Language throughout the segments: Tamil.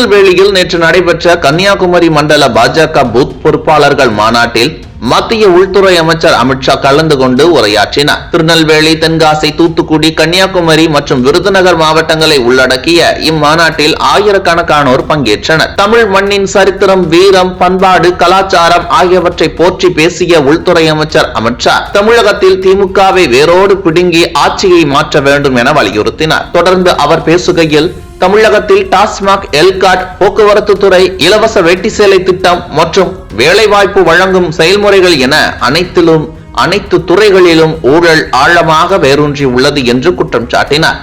திருநெல்வேலியில் நேற்று நடைபெற்ற கன்னியாகுமரி மண்டல பாஜக பூத் பொறுப்பாளர்கள் மாநாட்டில் மத்திய உள்துறை அமைச்சர் அமித்ஷா கலந்து கொண்டு உரையாற்றினார். திருநெல்வேலி தென்காசி தூத்துக்குடி கன்னியாகுமரி மற்றும் விருதுநகர் மாவட்டங்களை உள்ளடக்கிய இம்மாநாட்டில் ஆயிரக்கணக்கானோர் பங்கேற்றனர். தமிழ் மண்ணின் சரித்திரம் வீரம் பண்பாடு கலாச்சாரம் ஆகியவற்றை போற்றி பேசிய உள்துறை அமைச்சர் அமித்ஷா தமிழகத்தில் திமுகவை வேரோடு பிடுங்கி ஆட்சியை மாற்ற வேண்டும் என வலியுறுத்தினார். தொடர்ந்து அவர் பேசுகையில் தமிழகத்தில் டாஸ்மாக் எல்காட் போக்குவரத்து துறை இலவச வெட்டி சேலை திட்டம் மற்றும் வேலைவாய்ப்பு வழங்கும் செயல்முறைகள் என அனைத்திலும் அனைத்து துறைகளிலும் ஊழல் ஆழமாக வேரூன்றி உள்ளது என்று குற்றம் சாட்டினார்.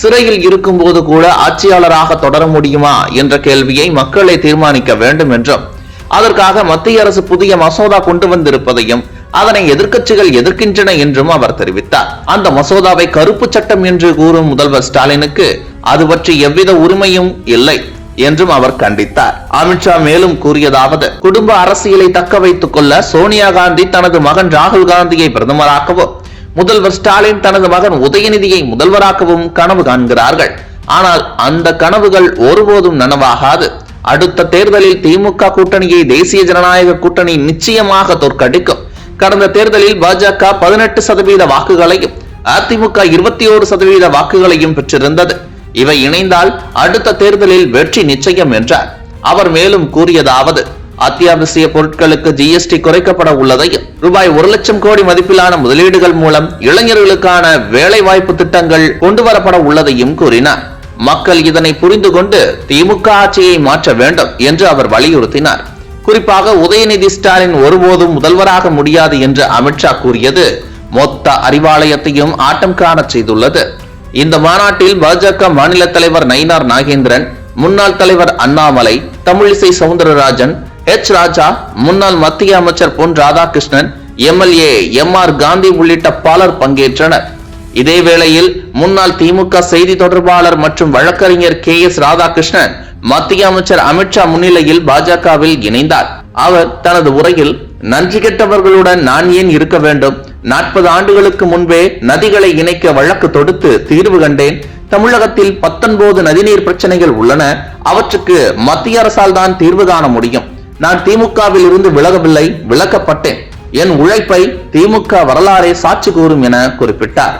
சிறையில் இருக்கும்போது கூட ஆட்சியாளராக தொடர முடியுமா என்ற கேள்வியை மக்களை தீர்மானிக்க வேண்டும் என்றும் அதற்காக மத்திய அரசு புதிய மசோதா கொண்டு வந்திருப்பதையும் அதனை எதிர்க்கட்சிகள் எதிர்க்கின்றன என்றும் அவர் தெரிவித்தார். அந்த மசோதாவை கருப்பு சட்டம் என்று கூறும் முதல்வர் ஸ்டாலினுக்கு அது பற்றி எவ்வித உரிமையும் இல்லை என்றும் அவர் கண்டித்தார். அமித்ஷா மேலும் கூறியதாவது குடும்ப அரசியலை தக்க வைத்துக் கொள்ள சோனியா காந்தி தனது மகன் ராகுல் காந்தியை பிரதமராக்கவும் முதல்வர் ஸ்டாலின் தனது மகன் உதயநிதியை முதல்வராக்கவும் கனவு காண்கிறார்கள். ஆனால் அந்த கனவுகள் ஒருபோதும் நனவாகாது. அடுத்த தேர்தலில் திமுக கூட்டணியை தேசிய ஜனநாயக கூட்டணி நிச்சயமாக தோற்கடிக்கும். கடந்த தேர்தலில் பாஜக பதினெட்டு சதவீத வாக்குகளையும் அதிமுக இருபத்தி ஓரு சதவீத வாக்குகளையும் பெற்றிருந்தது. இவை இணைந்தால் அடுத்த தேர்தலில் வெற்றி நிச்சயம் என்றார். அவர் மேலும் கூறியதாவது அத்தியாவசிய பொருட்களுக்கு ஜிஎஸ்டி குறைக்கப்பட உள்ளதையும் ரூபாய் ஒரு லட்சம் கோடி மதிப்பிலான முதலீடுகள் மூலம் இளைஞர்களுக்கான வேலை வாய்ப்பு திட்டங்கள் கொண்டு வரப்பட உள்ளதையும் கூறினார். மக்கள் இதனை புரிந்து கொண்டு திமுக ஆட்சியை மாற்ற வேண்டும் என்று அவர் வலியுறுத்தினார். குறிப்பாக உதயநிதி ஸ்டாலின் ஒருபோதும் முதல்வராக முடியாது என்று அமித்ஷா கூறியது மொத்த அறிவாலயத்தையும் ஆட்டம் காண செய்துள்ளது. இந்த மாநாட்டில் பாஜக மாநில தலைவர் நயினார் நாகேந்திரன் முன்னாள் தலைவர் அண்ணாமலை தமிழிசை சவுந்தரராஜன் எச் ராஜா முன்னாள் மத்திய அமைச்சர் Pon Radhakrishnan MLA M R Gandhi உள்ளிட்ட பலர் பங்கேற்றனர். இதே வேளையில் முன்னாள் திமுக செய்தி தொடர்பாளர் மற்றும் வழக்கறிஞர் கே எஸ் ராதாகிருஷ்ணன் மத்திய அமைச்சர் அமித்ஷா முன்னிலையில் பாஜகவில் இணைந்தார். அவர் தனது உரையில் நன்றி கெட்டவர்களுடன் நான் ஏன் இருக்க வேண்டும்? நாற்பது ஆண்டுகளுக்கு முன்பே நதிகளை இணைக்க வழக்கு தொடுத்து தீர்வு கண்டேன். தமிழகத்தில் பத்தொன்பது நதிநீர் பிரச்சனைகள் உள்ளன. அவற்றுக்கு மத்திய அரசால் தான் தீர்வு காண முடியும். நான் திமுகவில் இருந்து விலகவில்லை விலக்கப்பட்டேன். என் உழைப்பை திமுக வரலாறே சாட்சி கூறும் என குறிப்பிட்டார்.